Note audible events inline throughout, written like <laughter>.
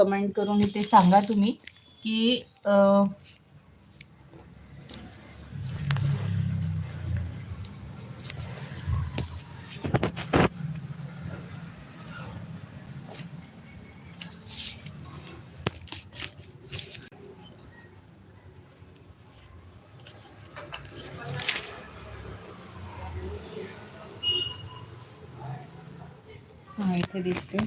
Comment करून इथे सांगा तुम्ही की अं, हा इथे दिसते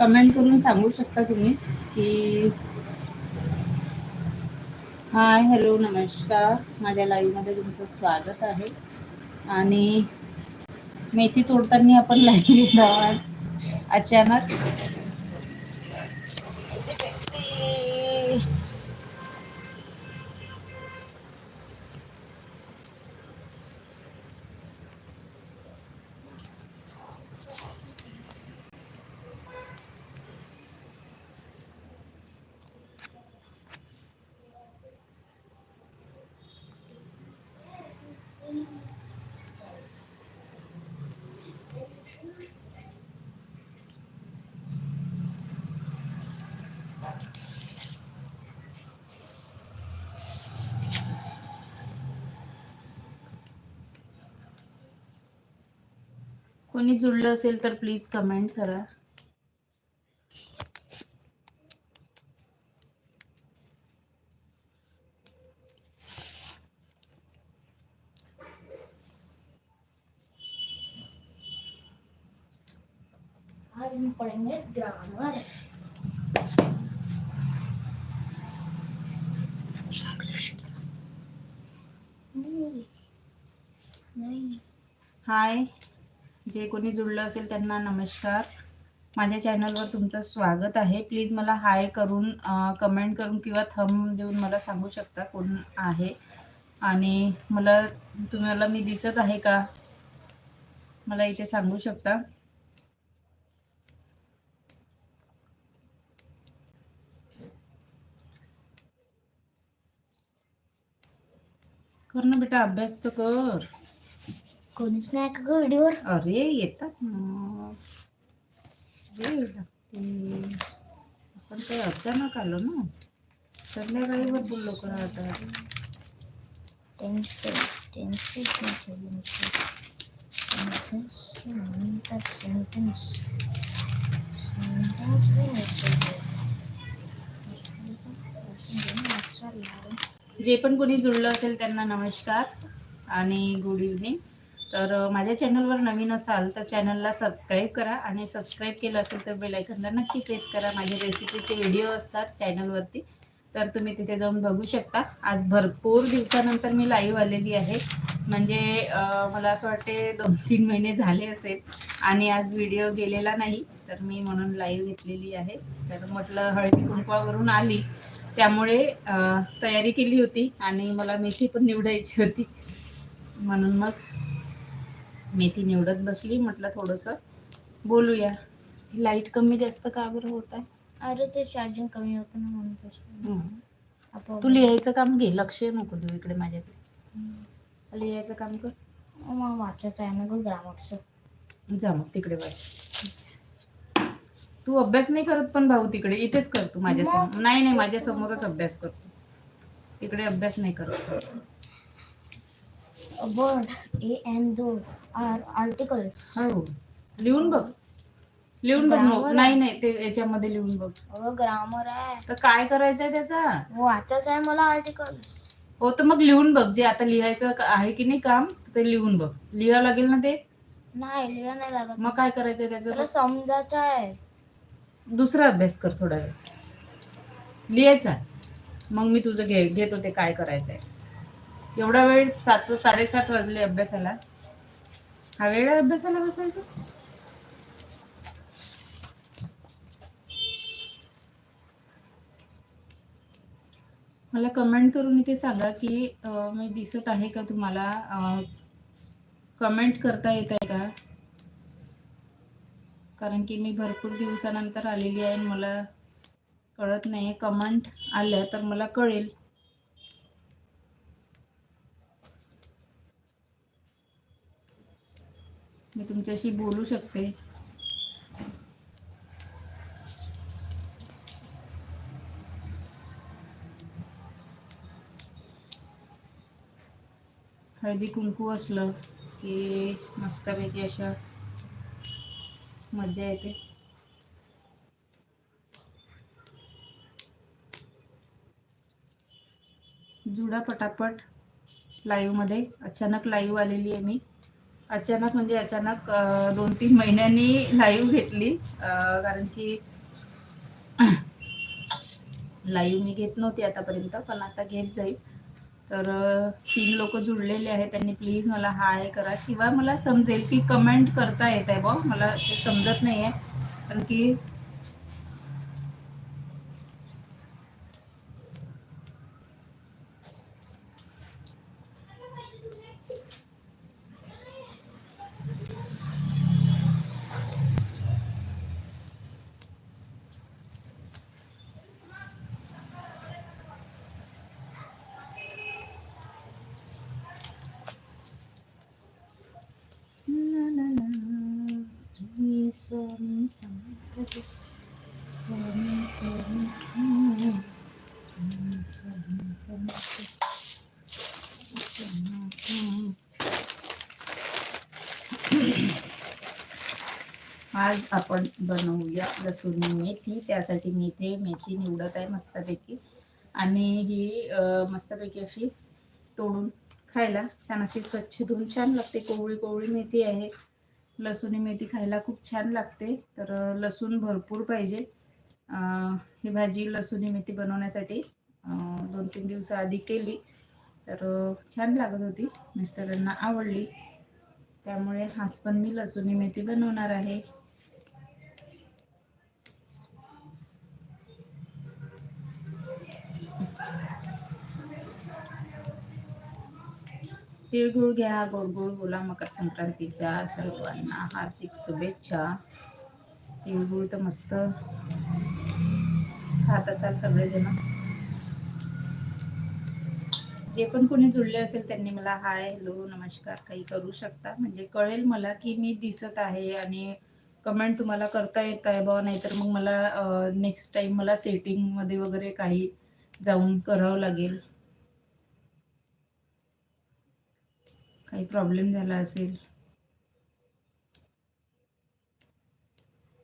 कमेंट करून सांगू शकता तुम्ही की हाय हॅलो नमस्कार. माझ्या लाईव्हमध्ये तुमचं स्वागत आहे. आणि मेथी तोडताना आपण लाईव्ह आज अचानक कोणी जुळलं असेल तर प्लीज कमेंट करा आज हम पढ़ेंगे ग्रामर नहीं नहीं हाय. जे कोणी जुळलं असेल त्यांना नमस्कार. माझ्या चॅनलवर तुमचं स्वागत आहे. प्लीज मला हाय करून कमेंट करून किंवा थंब देऊन मला सांगू शकता कोण आहे. आणि मला तुम्हाला मी दिसत आहे का? मला इथे सांगू शकता? कर ना बेटा अभ्यास तर कर. कोणीच नाही का व्हिडिओवर अरे येतात ना. वेळ लागते. आपण काही अचानक आलो ना. संध्याकाळीवर बोललो का आता? टेन्सेस टेन्सेस टेन्सेस म्हणतात सेंटेन्स सेंटेन्स जे पण कोणी जुळलं असेल त्यांना नमस्कार आणि गुड इव्हनिंग तर माझ्या चॅनलवर नवीन असाल तर चॅनलला सबस्क्राईब करा आणि सबस्क्राईब केलं असेल तर बेलायकनला नक्की प्रेस करा. माझे रेसिपीचे व्हिडिओ असतात चॅनलवरती. तर तुम्ही तिथे जाऊन बघू शकता. आज भरपूर दिवसानंतर मी लाईव्ह आलेली आहे. म्हणजे मला असं वाटते दोन <laughs> तीन महिने झाले असेल आणि आज व्हिडिओ गेलेला नाही. तर मी म्हणून लाईव्ह घेतलेली आहे. तर म्हटलं हळदी कुंकवावरून आली. त्यामुळे तयारी केली होती आणि मला मेथी पण निवडायची होती. म्हणून मग मेथी निवडत बसली म्हटलं थोडंसं बोलूया. लाइट कमी जास्त का बरं होत आहे? अरे ते चार्जिंग कमी होतं ना म्हणून तसं. आपोआप. तू लिहायचं काम घे लक्ष नको देऊ इकडे माझ्याकडे. लिहायचं काम कर. मग वाचायचं आहे ना गं ग्रामरचं जा मग तिकडे वाच. तू अभ्यास नाही करत पण भाऊ तिकडे इथेच कर तू माझ्यासमोर. नाही नाही माझ्यासमोरच अभ्यास करतो. तिकडे अभ्यास नाही करत. वर्ड ए एन दो आर आर्टिकल्स हो लिहून बघ. लिहून बघ मग. नाही नाही ते याच्यामध्ये लिहून बघ. अगं ग्रामर आहे. तर काय करायचंय त्याचा? वाचायचं आहे मला आर्टिकल्स हो तर मग लिहून बघ. जे आता लिहायचं का- आहे की नाही काम ते लिहून बघ. लिहावं लागेल ना ते? नाही लिहा नाही लागत. मग काय करायचंय त्याचं? समजायचं आहे. दुसरा अभ्यास कर थोडा वेळ. लिहायचा. मग मी तुझं घे घेतो ते काय करायचंय. एवढा वेळ सात साडेसात वाजले अभ्यासाला. हा वेळ आहे अभ्यासाला बसायचा मला कमेंट करून इथे सांगा की मी दिसत आहे का तुम्हाला? कमेंट करता येत आहे का? कारण की मी भरपूर दिवसानंतर आलेली आहे आणि मला कळत नाही कमेंट आल्या तर मला कळेल. मी तुमच्याशी बोलू शकते. हळदी कुंकू असलं की मस्तपैकी अशा मजा येते. जुडा पटापट लाईव्हमध्ये अचानक लाईव्ह आलेली आहे मी. अचानक म्हणजे अचानक दोन तीन महिन्यांनी लाईव्ह घेतली. कारण की लाईव्ह मी घेत नव्हती आतापर्यंत पण आता घेत जाईल. तर तीन लोक जुळलेले आहेत. त्यांनी प्लीज मला हाय करा. किंवा मला समजेल की कमेंट करता येत आहे बॉ मला ते समजत नाही आहे कारण की ला ला ला, स्वामी स्वामी समर्थ स्वामी स्वामी हम्म. स्वामी स्वामी समर्थ स्वामी. आज आपण बनवूया लसूण मेथी. त्यासाठी मी इथे मेथी निवडत आहे मस्तपैकी. आणि ही मस्तपैकी अशी तोडून खायला छान अशी स्वच्छ धुवून छान लागते. कोवळी कोवळी मेथी आहे. लसूणी मेथी खायला खूप छान लागते. तर लसूण भरपूर पाहिजे. ही भाजी लसूणी मेथी बनवण्यासाठी दोन तीन दिवसाआधी केली. तर छान लागत होती. मिस्टरांना आवडली. त्यामुळे हाच पण मी लसूणी मेथी बनवणार आहे. तिळगुळ घ्या गोडगुळ बोला मकर संक्रांतीच्या सर्वांना हार्दिक शुभेच्छा. तिळगुळ तर मस्त खात असाल सगळेजण. जे पण कोणी जुळले असेल त्यांनी मला हाय हॅलो नमस्कार काही करू शकता. म्हणजे कळेल मला की मी दिसत आहे आणि कमेंट तुम्हाला करता येत आहे बा नाहीतर मग मला नेक्स्ट टाईम मला सेटिंगमध्ये वगैरे काही जाऊन करावं लागेल. काही प्रॉब्लेम झाला असेल.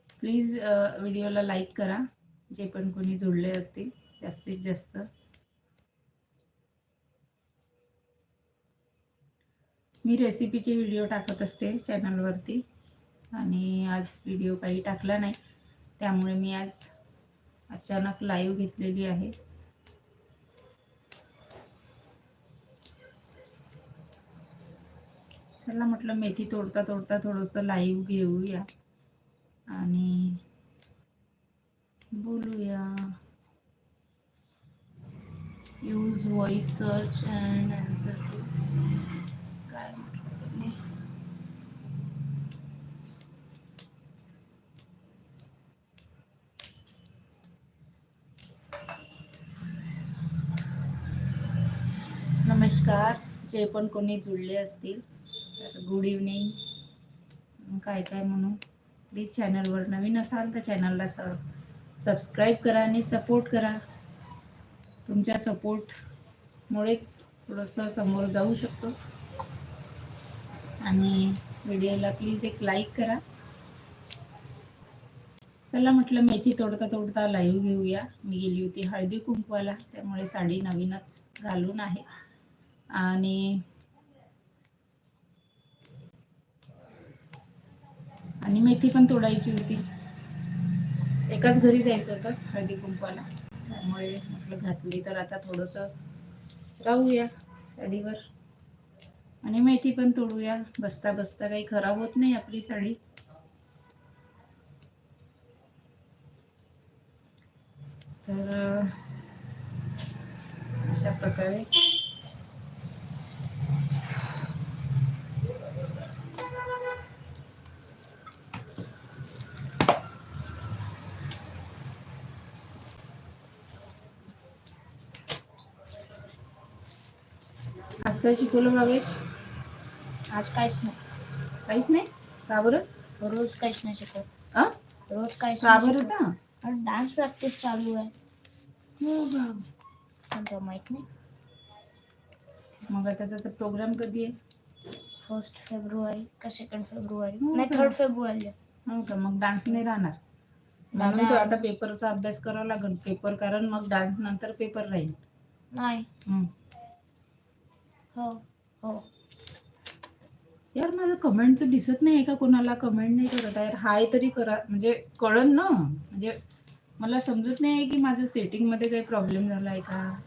प्लीज व्हिडिओला लाईक करा. जे पण कोणी जोडले असतील जास्तीत जास्त. मी रेसिपीचे व्हिडिओ टाकत असते चॅनलवरती आणि आज व्हिडिओ काही टाकला नाही. त्यामुळे मी आज अचानक लाईव्ह घेतलेली आहे. चला म्हटलं मेथी तोडता तोडता थोडंसं लाईव्ह घेऊया. आणि बोलूया. Use voice search and answer काय नमस्कार. जे पण कोणी जुळले असतील गुड इव्हनिंग काय काय म्हणू? प्लीज चॅनलवर नवीन असाल तर चॅनलला स सबस्क्राईब करा आणि सपोर्ट करा. तुमच्या सपोर्टमुळेच थोडंसं समोर जाऊ शकतो. आणि व्हिडिओला प्लीज एक लाईक करा. चला म्हटलं मेथी तोडता तोडता लाईव्ह घेऊया. मी गेली होती हळदी कुंकवाला त्यामुळे साडी नवीनच घालून आहे. आणि आणि मेथी पण तोडायची होती. एकाच घरी जायचं होतं हळदी कुंकवाला. त्यामुळे म्हटलं घातली तर आता थोडंसं राहूया साडीवर. आणि मेथी पण तोडूया. बसता बसता काही खराब होत नाही आपली साडी. तर अशा प्रकारे आज काय शिकवलं भावेश आज काहीच नाही. काहीच नाही? का बरं? रोज काहीच नाही शिकवत? रोज काहीच का नाही बरं शिकवत. आता आणि डान्स प्रॅक्टिस चालू आहे. हो? पण तो माहीत नाही. मग आता त्याचा प्रोग्राम कधी आहे? फर्स्ट फेब्रुवारी का सेकंड फेब्रुवारी हो नाही का? थर्ड फेब्रुवारी हो का? मग डान्स नाही राहणार. म्हणून दादा- आता पेपरचा अभ्यास करावा लागेल. पेपर कारण मग डान्स नंतर पेपर राहील. नाही. हम्म. हो हो. यार माझं कमेंटचं दिसत नाही का कोणाला? कमेंट नाही करत. आहे यार हाय तरी करा. म्हणजे कळन ना? म्हणजे मला समजत नाही आहे की माझं सेटिंगमध्ये काही प्रॉब्लेम झाला आहे का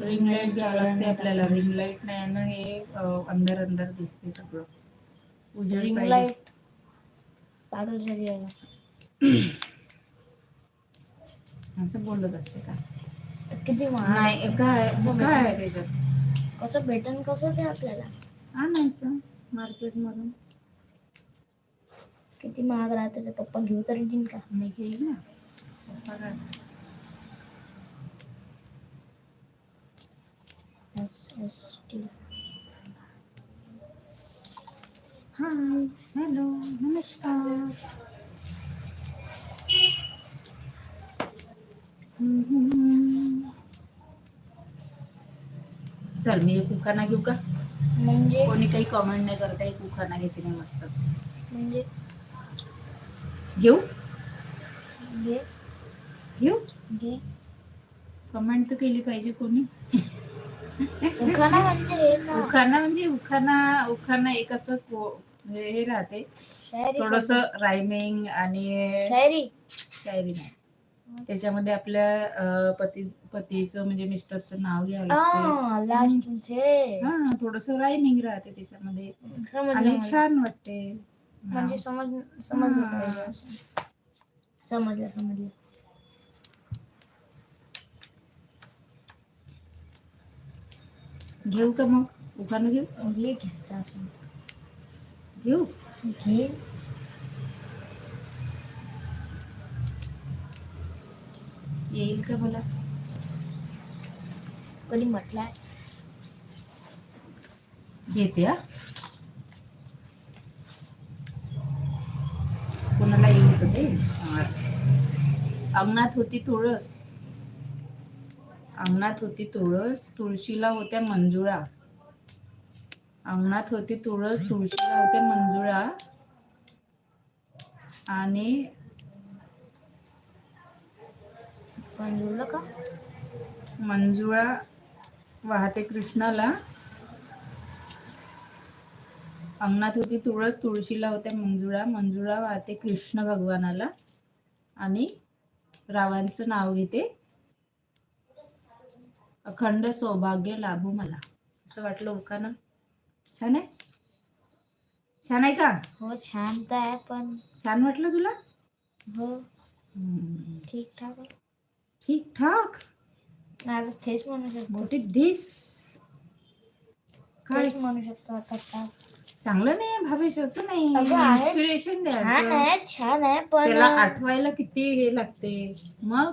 रिंग लाइट घ्यावं लागते आपल्याला. रिंग लाइट नाही ना हे अं, अंधार अंधार दिसते सगळं. रिंग. लाइट पागल झाली आहे <clears throat> असं बोलत असते का? किती महाग? नाही काय काय? आहे त्याच्यात? कसं भेटन कसं ते आपल्याला? आणायचं मार्केटमधून किती महाग राहते ते पप्पा घेऊ तरी देईन का? मी घेईल ना. बघा. S S T. Hi hello नमस्कार. चल मी उखाणा घेऊ का? म्हणजे? कोणी काही कमेंट नाही करत एक उखाणा घेते मी मस्त. म्हणजे? घेऊ? घे. घेऊ? घे. कमेंट तर केली पाहिजे कोणी. उखाणा म्हणजे हे उखाणा म्हणजे उखाणा उखाणा एक असं को- हे राहते. थोडस रायमिंग आणि शायरी. शायरी नाही. त्याच्यामध्ये आपल्या पती पतीचं म्हणजे मिस्टरचं नाव घ्यावं लागतं लास्ट ते हा थोडस रायमिंग राहते त्याच्यामध्ये. आणि. छान वाटते. म्हणजे समज समजलं. समजलं समजलं. घेऊ का मग? उखाणं घेऊ? घे घ्यायचं असं घेऊ? घे. येईल का मला? कोणी म्हटलाय? येते हा. कोणाला येईल का ते? अंगणात होती तुळस. अंगणात होती तुळस तुळशीला होत्या मंजुळा. अंगणात होती तुळस तुळशीला होत्या मंजुळा. आणि पण जुळलं का? मंजुळा वाहते कृष्णाला. अंगणात होती तुळस तुळशीला होत्या मंजुळा. मंजुळा वाहते कृष्ण भगवानाला. आणि रावांचं नाव घेते अखंड सौभाग्य लाभो मला. असं वाटलं उखाणं छान आहे? छान आहे का? हो छान तर आहे पण. छान वाटलं तुला? हो. ठीक ठाक आहे. ठीक ठाक नाही आता तेच म्हणू शकतो. मोठी दिस काय? तेच म्हणू शकतो आता काय चांगलं नाही भावेश असं नाही. अगं आहे. इन्स्पिरेशन छान द्यायचं आहे छान आहे पण त्याला आठवायला किती हे लागते. मग?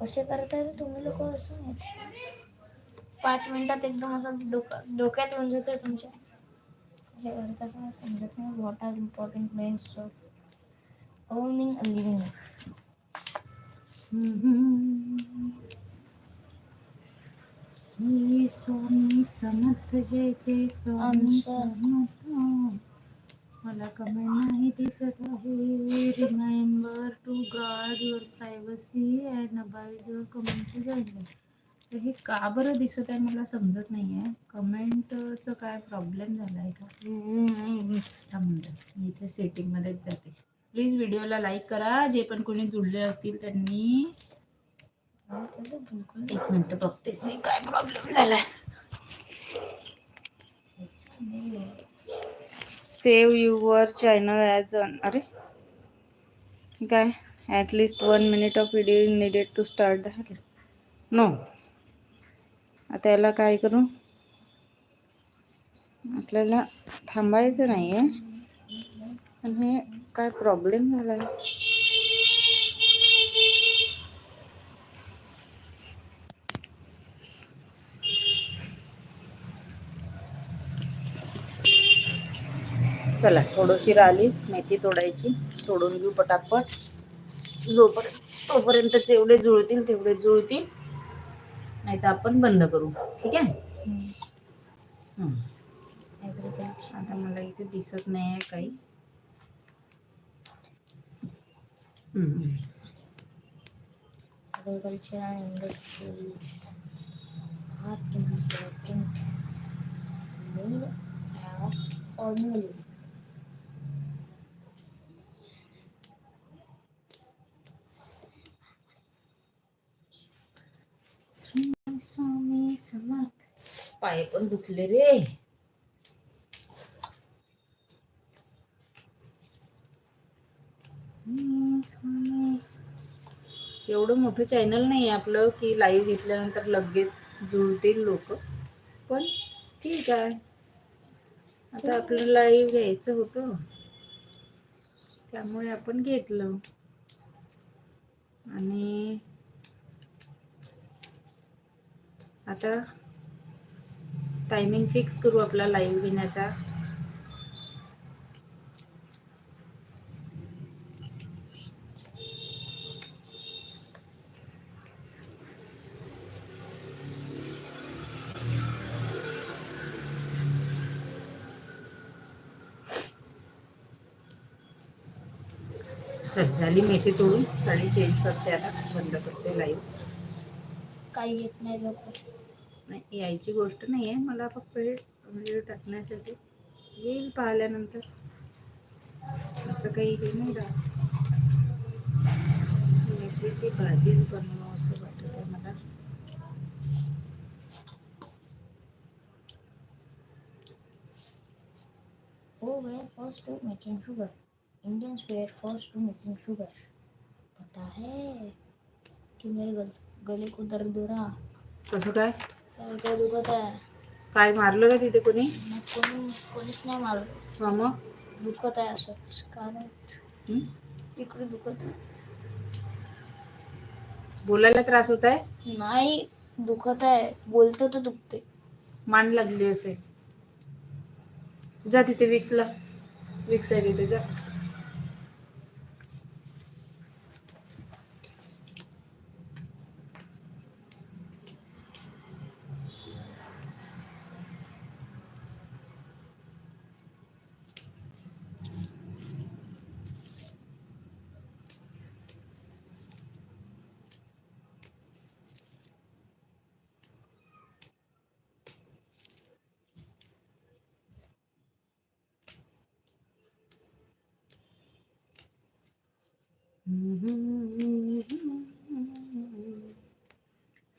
कसे करताय रे तुम्ही लोक असं? पाच मिनिटात एकदम असं डोका डोक्यात येऊन जाते तुमच्या हे करतात मला समजत नाही. What are important means of owning a living Shri Swami Samarth जय जय स्वामी. समर्थ मला कमेंट नाही दिसत आहे. Remember to guard your privacy and abide your comment guideline तर हे का बरं दिसत आहे मला समजत नाही आहे कमेंटचं काय प्रॉब्लेम झाला आहे का थांबून द्या मी इथे सेटिंगमध्येच जाते. प्लीज व्हिडिओला लाईक करा. जे पण कोणी जुळले असतील त्यांनी एक मिनिट बघतेच मी काय प्रॉब्लेम झालाय. Save your channel as an अरे. काय? At least one minute of video needed to start the no आता याला काय करू? आपल्याला थांबायचं नाही आहे पण हे काय प्रॉब्लेम झाला चला थोडीशी राहिली मेथी तोडायची. तोडून घेऊ पटापट. जोपर्यंत तोपर्यंत जेवढे जुळतील तेवढे जुळतील. नाही तर आपण बंद करू. ठीक आहे? आता मला इथे दिसत नाही आहे काही. हं. Agriculture and industries are important need ordinary Shri Swami Samarth पाय पण दुखले रे हम्म, स्वामी. एवढं मोठं चॅनल नाही आहे आपलं की लाईव्ह घेतल्यानंतर लगेच जुळतील लोक. पण ठीक आहे. आता आपलं लाईव्ह घ्यायचं होतं. त्यामुळे आपण घेतलं. आणि आता टायमिंग फिक्स करू आपला लाईव्ह घेण्याचा चल झाली मेथी तोडून साडी चेंज करते आता बंद करते लाईव्ह काही येत नाही लवकर. नाही यायची गोष्ट नाही आहे मला फक्त हे व्हिडिओ टाकण्यासाठी येईल पाहिल्यानंतर. असं काही हे नाही राहत. मेथीची भाजीच बनवावं असं वाटत आहे मला. Who were first to making Indians were first to making sugar. पता है कि मेरे गल, गले को दर्द हो रहा. कसं काय? काय काय दुखत आहे काय मारलं का तिथे कोणी? कोणी कोणीच नाही मारलं. हा मग? दुखत आहे असंच काय माहीत हं? इकडे दुखत आहे. बोलायला त्रास होत आहे? नाही दुखत आहे. बोलतो तर दुखते. मान लागली असेल. जा तिथे विक्सला. विक्स आहे तिथे जा.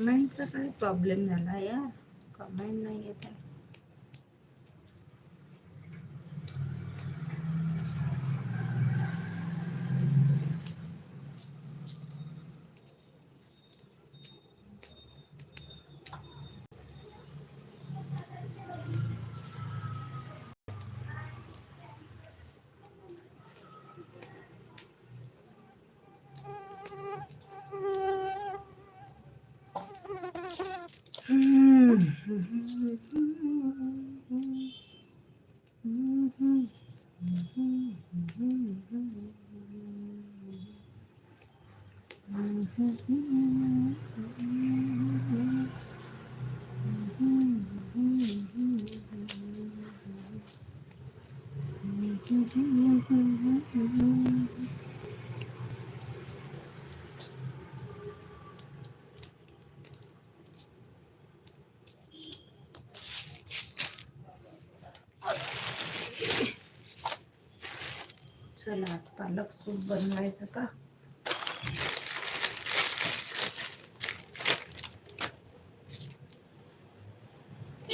ऑनलाईनचा काय प्रॉब्लेम झाला यार चला आज पालक सूप बनवायचं का?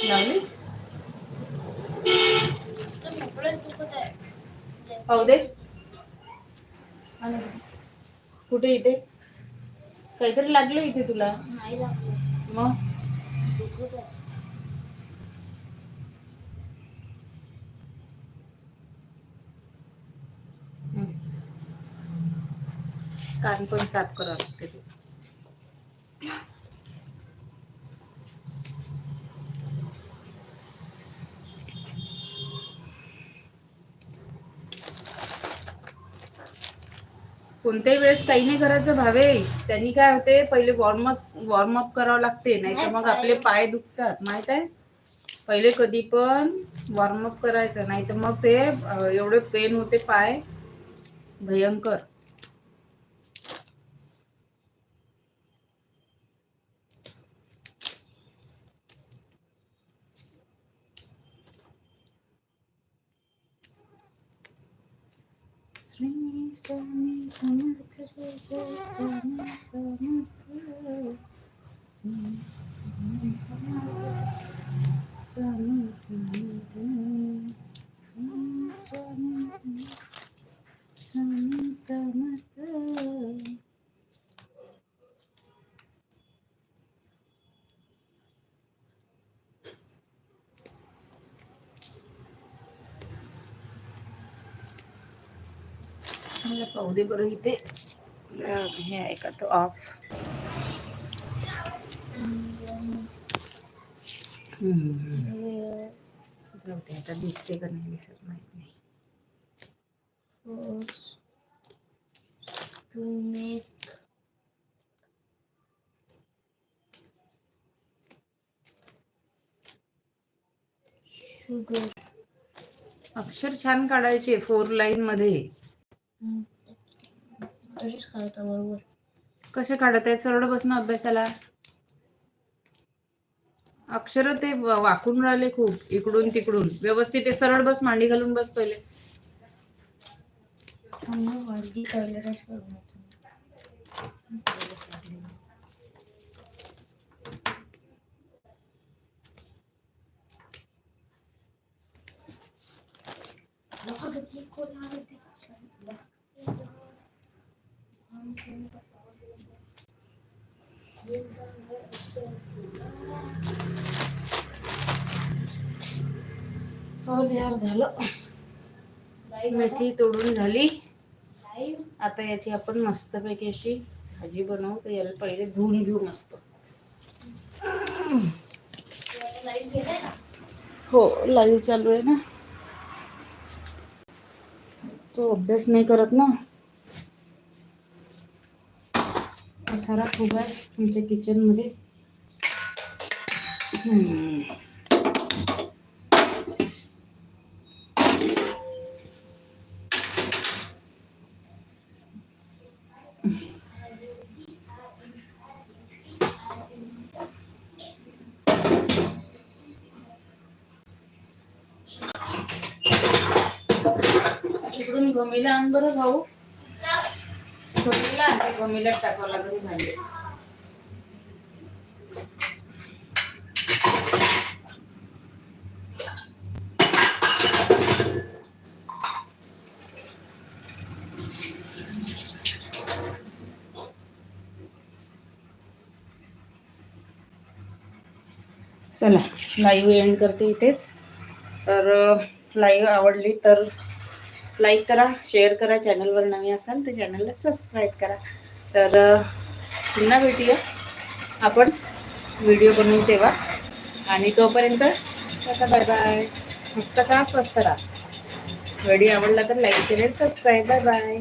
लावली? पाहू दे. कुठे इथे? काहीतरी लागलं इथे तुला. नाही लागलं. मग? कान पण साफ करावं लागते ते. कोणत्याही वेळेस काही नाही करायचं भावे त्यांनी काय होते पहिले वॉर्मअप वॉर्मअप करावं लागते नाही तर मग आपले पाय दुखतात माहीत आहे? पहिले कधी पण वॉर्मअप करायचं नाही तर मग ते एवढे पेन होते पाय भयंकर श्री स्वामी समर्थ जय जय स्वामी समर्थ स्वामी समर्थ स्वामी समर्थ स्वामी समर्थ मला पाहू दे बरं इथे. हे आहे का तो ऑफ जाऊ दे आता दिसते का नाही दिसत माहीत नाही. Force अक्षर छान काढायचे फोर लाईन मध्ये. तसेच काढता बरोबर कसे काढत आहेत? सरळ बसणं अभ्यासाला. अक्षर ते वाकून राहिले खूप इकडून तिकडून. व्यवस्थित ते सरळ बस मांडी घालून बस पहिले. वाडगी चल यार झालं. मेथी तोडून झाली. आता याची आपण मस्तपैकी अशी भाजी बनवू. तर याला पहिले धुवून घेऊ मस्त. हो लाईव्ह चालू आहे ना. तो अभ्यास नाही करत ना. सारा खूप आहे तुमच्या किचनमध्ये गमीला आण बरं भाऊ. गमीला आण ते गमीला टाकावं लागेल भांडे. चला. लाईव्ह एंड करते इथेच. तर लाईव्ह आवडली तर लाईक करा शेअर करा चॅनलवर नवीन असाल तर चॅनलला सबस्क्राईब करा. तर पुन्हा भेटूया. आपण व्हिडिओ बनवून तेव्हा. आणि तोपर्यंत आता बाय बाय मस्त का स्वस्त राहा. व्हिडिओ आवडला तर like share subscribe bye bye